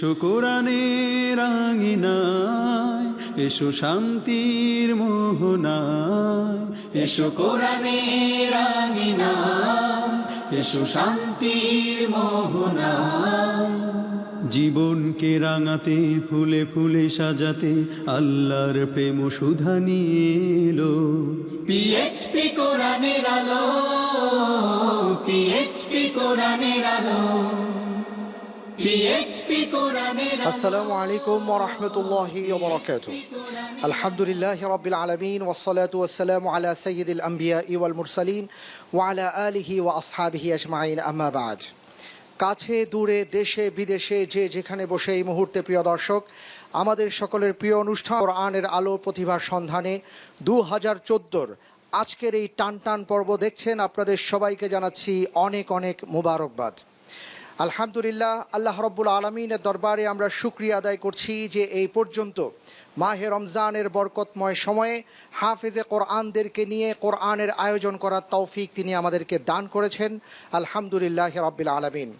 এসো কোরআনের আঙিনায় এসো শান্তির মোহনায়। এসো কোরআনের আঙিনায় এসো শান্তির মোহনায়। জীবনকে রাঙাতে ফুলে ফুলে সাজাতে আল্লাহর প্রেম সুধা নিয়ে এলো। পিএইচপি কোরআনের আলো পিএইচপি কোরআনের আলো পিএইচপি কোরআনের আলো। আলমিন আলা ওয়ালা কাছে, দূরে, দেশে, বিদেশে, যে যেখানে বসে এই মুহূর্তে প্রিয় দর্শক, আমাদের সকলের প্রিয় অনুষ্ঠান কোরআনের আলো প্রতিভার সন্ধানে দু হাজার চোদ্দোর আজকের এই টান টান পর্ব দেখছেন। আপনাদের সবাইকে জানাচ্ছি অনেক অনেক মুবারকবাদ। আলহামদুলিল্লাহ, আল্লাহ রব্বুল আলমিনের দরবারে আমরা শুক্রিয়া আদায় করছি যে এই পর্যন্ত মাহে রমজানের বরকতময় সময়ে হাফেজে কোরআনদেরকে নিয়ে কোরআনের আয়োজন করার তৌফিক তিনি আমাদেরকে দান করেছেন। আলহামদুলিল্লাহ রব্বিল আলমিন।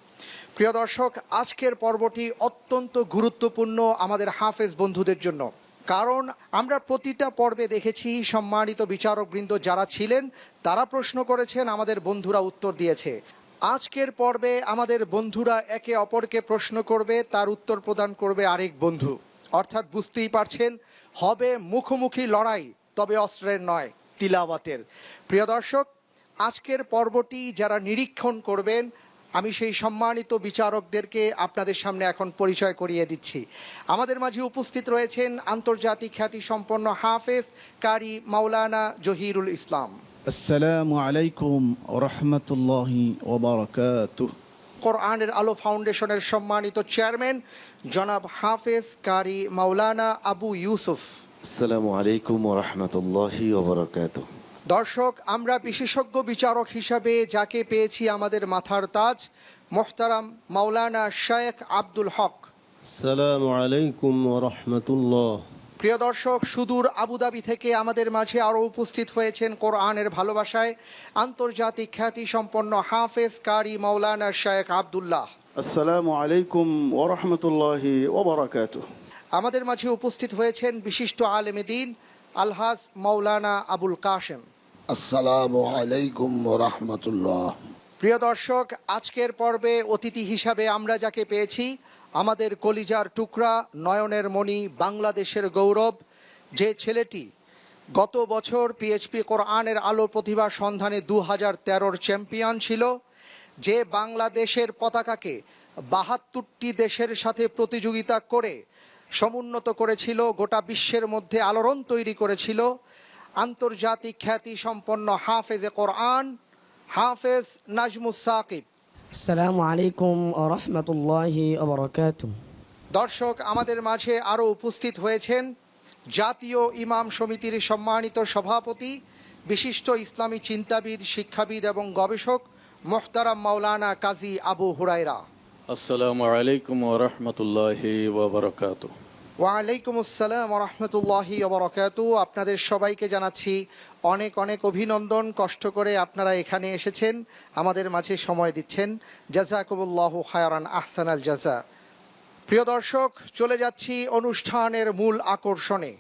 প্রিয় দর্শক, আজকের পর্বটি অত্যন্ত গুরুত্বপূর্ণ আমাদের হাফেজ বন্ধুদের জন্য। কারণ আমরা প্রতিটা পর্বে দেখেছি সম্মানিত বিচারকবৃন্দ যারা ছিলেন, তারা প্রশ্ন করেছেন, আমাদের বন্ধুরা উত্তর দিয়েছে। আজকের পর্বে আমাদের বন্ধুরা একে অপরকে প্রশ্ন করবে, তার উত্তর প্রদান করবে আরেক বন্ধু। অর্থাৎ বুঝতেই পারছেন, হবে মুখোমুখি লড়াই, তবে অস্ত্রের নয়, তিলাওয়াতের। প্রিয় দর্শক, আজকের পর্বটি যারা নিরীক্ষণ করবেন, আমি সেই সম্মানিত বিচারকদেরকে আপনাদের সামনে এখন পরিচয় করিয়ে দিচ্ছি। আমাদের মাঝে উপস্থিত রয়েছেন আন্তর্জাতিক খ্যাতি সম্পন্ন হাফেজ কারি মাওলানা জহিরুল ইসলাম। আসসালামু আলাইকুম রহমতুল্লাহি ওবরাকাতু। কোরআনের আলো ফাউন্ডেশনের সম্মানিত চেয়ারম্যান জনাব হাফেজ কারি মাওলানা আবু ইউসুফ। আসসালামু আলাইকুম রহমতুল্লাহি ওবরাকাতু। দর্শক আমরা বিশেষজ্ঞ বিচারক হিসাবে যাকে পেয়েছি আমাদের মাথার তাজ মোহতারাম মাওলানা শায়েখ আব্দুল হক। আসসালামু আলাইকুম রহমতুল্লাহ প্রিয় দর্শক সুদূর আবুধাবি থেকে আমাদের মাঝে আরও উপস্থিত হয়েছেন কোরআনের ভালোবাসায় আন্তর্জাতিক খ্যাতি সম্পন্ন হাফেজ কারি মৌলানা শেখ আবদুল্লাহ। আসসালামু আলাইকুম ও ওবরাকাত আমাদের মাঝে উপস্থিত হয়েছেন বিশিষ্ট আলেমেদিন আলহাজ মৌলানা আবুল কাশেম। আসসালামু আলাইকুম ওরহমতুল্লাহ প্রিয় দর্শক, আজকের পর্বে অতিথি হিসাবে আমরা যাকে পেয়েছি, আমাদের কলিজার টুকরা নয়নের মণি বাংলাদেশের গৌরব। যে ছেলেটি গত বছর পিএইচপি কোরআনের আলো প্রতিভা সন্ধানে দু হাজার তেরোর চ্যাম্পিয়ন ছিল, যে বাংলাদেশের পতাকাকে বাহাত্তরটি দেশের সাথে প্রতিযোগিতা করে সমুন্নত করেছিল, গোটা বিশ্বের মধ্যে আলোড়ন তৈরি করেছিল। আন্তর্জাতিক খ্যাতি সম্পন্ন হাফেজে কোরআন হাফেজ নাজমুস সাকিব। আসসালামু আলাইকুম রহমতুল্লাহি দর্শক আমাদের মাঝে আরও উপস্থিত হয়েছেন জাতীয় ইমাম সমিতির সম্মানিত সভাপতি বিশিষ্ট ইসলামী চিন্তাবিদ শিক্ষাবিদ এবং গবেষক মুহতারাম মাওলানা কাজী আবু হুরায়রা। আসসালামু আলাইকুম রহমতুল্লাহি ওয়ালাইকুম আসসালাম রহমতুল্লাহি ওবরাকাতু। আপনাদের সবাইকে জানাচ্ছি অনেক অনেক অভিনন্দন, কষ্ট করে আপনারা এখানে এসেছেন, আমাদের মাঝে সময় দিচ্ছেন। জাজাকুমুল্লাহ খায়রান আহসান আল জাজা। প্রিয় দর্শক, চলে যাচ্ছি অনুষ্ঠানের মূল আকর্ষণে।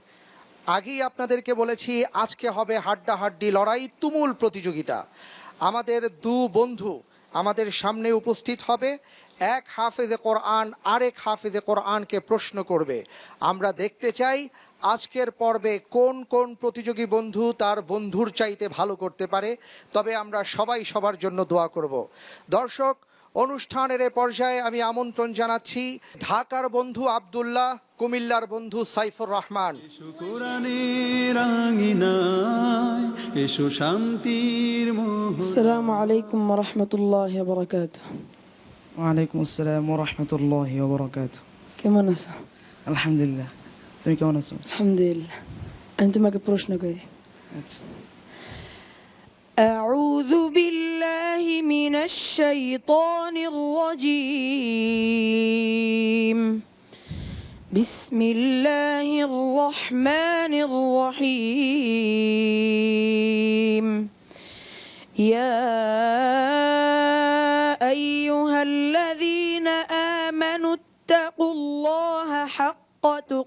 আগেই আপনাদেরকে বলেছি, আজকে হবে হাড্ডাহাড্ডি লড়াই, তুমুল প্রতিযোগিতা। আমাদের দু বন্ধু আমাদের সামনে উপস্থিত হবে। এক হাফেজে কোরআন আরেক হাফেজে কোরআনকে প্রশ্ন করবে। আমরা দেখতে চাই আজকের পর্বে কোন কোন প্রতিযোগী বন্ধু তার বন্ধুর চাইতে ভালো করতে পারে, তবে আমরা সবাই সবার জন্য দোয়া করব। দর্শক, অনুষ্ঠানের এ পর্যায়ে আমি আমন্ত্রণ জানাচ্ছি ঢাকার বন্ধু আব্দুল্লাহ, কুমিল্লার বন্ধু সাইফুর রহমান। এসো কোরআনের আঙিনায় এসো শান্তির মোহনায় السلام عليكم ورحمة الله وبركاته ওয়ালাইকুম আসসালাম ওরহমত الله وبركاته কেমন আছো الحمد لله তুমি কেমন আছো আলহামদুলিল্লাহ আমি তোমাকে প্রশ্ন করি আচ্ছা أعوذ بالله من الشيطان الرجيم بسم الله الرحمن الرحيم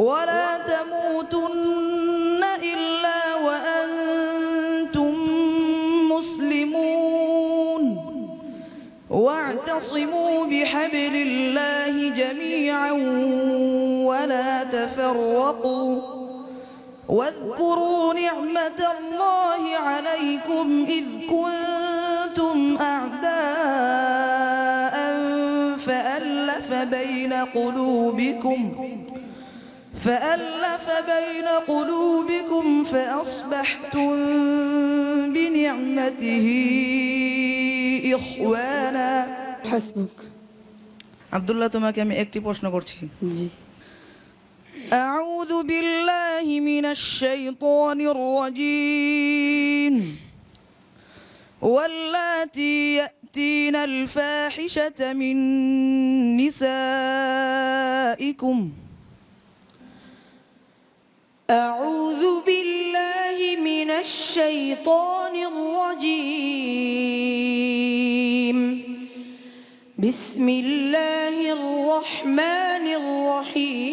ولا تموتن إلا وأنتم مسلمون. واعتصموا بحبل الله جميعا ولا تفرقوا. واذكروا نعمة الله عليكم إذ كنتم أعداء فألف بين قلوبكم. فألف بين قلوبكم فأصبحتم بنعمته إخوانا حسبك আব্দুল্লাহ তোমাকে আমি একটি প্রশ্ন করছি জি أعوذ بالله من الشيطان الرجيم واللاتي يأتين الفاحشة من نسائكم أعوذ بالله من الشيطان الرجيم. بسم الله الرحمن الرحيم.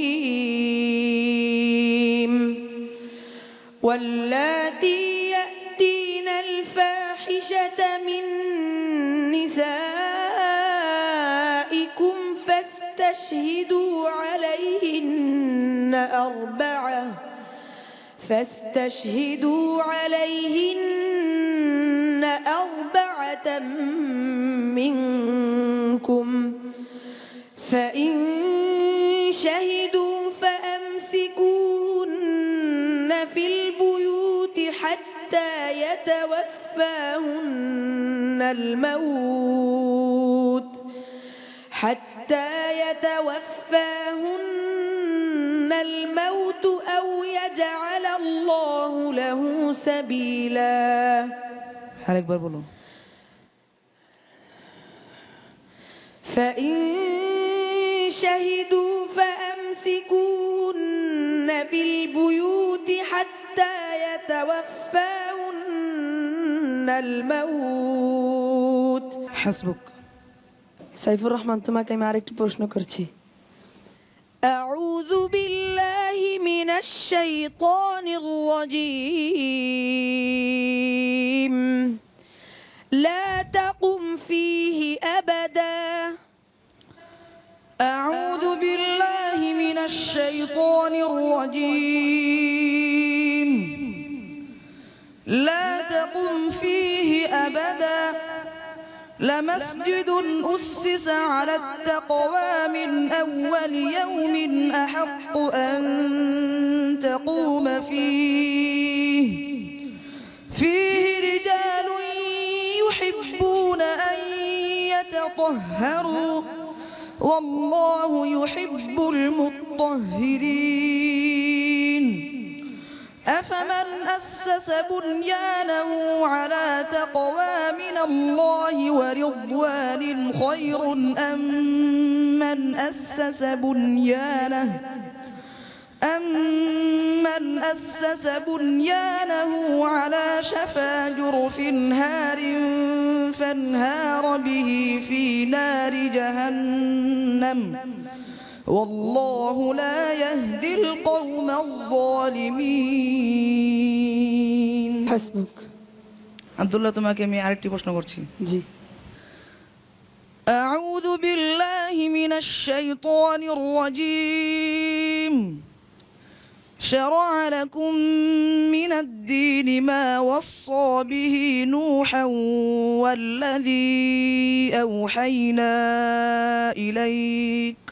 واللاتي يأتين الفاحشة من نسائكم فاستشهدوا عليهن أربعة. فاستشهدوا عليهن أربعة منكم. فإن شهدوا فأمسكوهن في البيوت حتى يتوفاهن الموت. حتى يتوفاهن الموت أو يجعل سبيلا আরেকবার বলো فإن شهدوا فأمسكوهن في البيوت حتى يتوفاهن الموت হাসবুক সাইফুর রহমান তোমাকে আমি আরেকটি প্রশ্ন করছি من الشيطان الرجيم. لا تقم فيه أبدا. أعوذ بالله من الشيطان الرجيم. لا تقم فيه أبدا. لمسجد أسس على التقوى من أول يوم أحق أن تقوم فيه. فيه رجال يحبون أن يتطهروا والله يحب المطهرين. أفمن أسس بنيانه على تقوى من الله ورضوان خير أم من أسس بنيانه؟ أمن أسس بنيانه على شفا جرف هار فانهار به في نار جهنم؟ والله لا يهدي القوم الظالمين حسبك আব্দুল্লাহ তোমাকে আমি আরেকটি প্রশ্ন করছি জি أعوذ بالله من الشيطان الرجيم شرع لكم من الدين ما وصى به نوحا والذي أوحينا إليك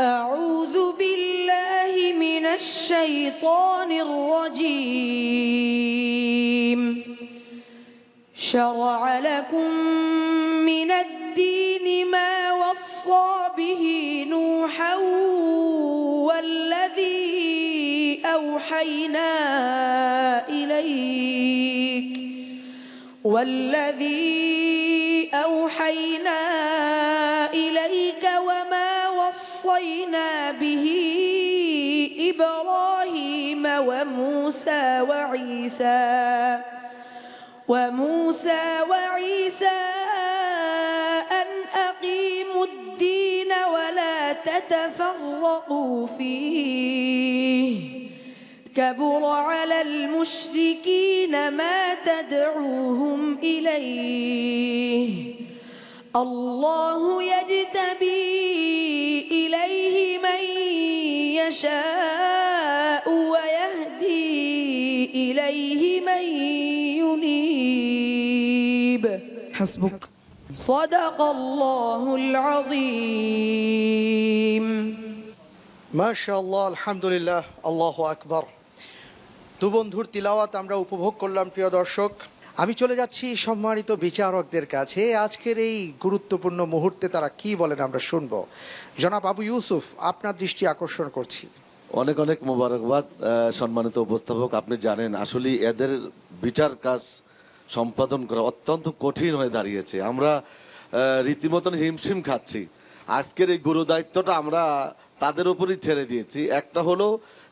أعوذ بالله من الشيطان الرجيم. شرع لكم من الدين ما وصى به نوحا والذي أوحينا إليك والذي أوحينا إليك وصينا به إبراهيم وموسى وعيسى وموسى وعيسى أن أقيموا الدين ولا تتفرقوا فيه كبر على المشركين ما تدعوهم إليه الله يجتبي حسبك صدق الله العظيم মাশাআল্লাহ আলহামদুলিল্লাহ আল্লাহ আকবার দু বন্ধুর তিলাওয়াত আমরা উপভোগ করলাম প্রিয় দর্শক আমি চলে যাচ্ছি সম্মানিত বিচারকদের কাছে আজকের এই গুরুত্বপূর্ণ মুহূর্তে তারা কি বলেন আমরা শুনবো জনাব আবু ইউসুফ আপনার দৃষ্টি আকর্ষণ করছি অনেক অনেক মোবারকবাদ আহ, সম্মানিত উপস্থাপক আপনি জানেন আসলে এদের বিচার কাজ সম্পাদন করা অত্যন্ত কঠিন হয়ে দাঁড়িয়েছে। আমরা রীতিমতন হিমশিম খাচ্ছি। আজকের এই গুরু দায়িত্বটা আমরা তাদের উপরই ছেড়ে দিয়েছি। একটা হলো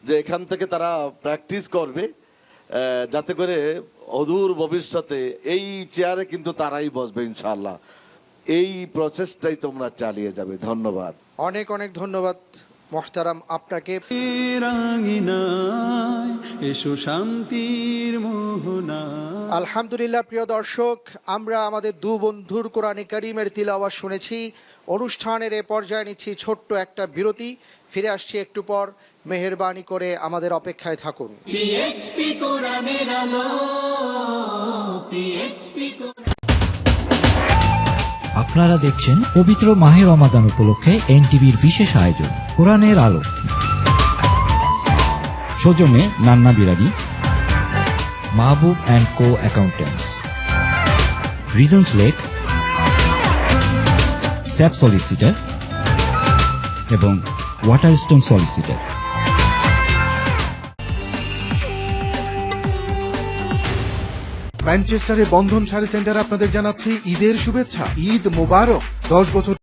যে এখান থেকে তারা প্র্যাকটিস করবে যাতে করে অদূর ভবিষ্যতে এই চেয়ারে কিন্তু তারাই বসবে ইনশাল্লাহ এই প্রসেসটাই তোমরা চালিয়ে যাবে। ধন্যবাদ। অনেক অনেক ধন্যবাদ। মোহতারাম আপনাকে রাঙিনায় এসো শান্তির মোহনা আলহামদুলিল্লাহ প্রিয় দর্শক আমরা আমাদের দু বন্ধুর কোরআনে করিমের তিলাওয়াত শুনেছি। অনুষ্ঠানের এ পর্যায়ে নিচ্ছি ছোট্ট একটা বিরতি। ফিরে আসছি একটু পর। মেহেরবানি করে আমাদের অপেক্ষায় থাকুন। আপনারা দেখছেন পবিত্র মাহে রমাদান উপলক্ষে এনটিভির বিশেষ আয়োজন, কোরআনের আলো। সৌজন্যে Nanna biryani Mahbub and co accountants রিজন্স লেক, স্যাপ সলিসিটার এবং ওয়াটার ওয়াটারস্টোন সলিসিটার। ম্যানচেস্টারে বন্ধন শাড়ি সেন্টার আপনাদের জানাচ্ছি ঈদের শুভেচ্ছা। ঈদ মোবারক। দশ বছর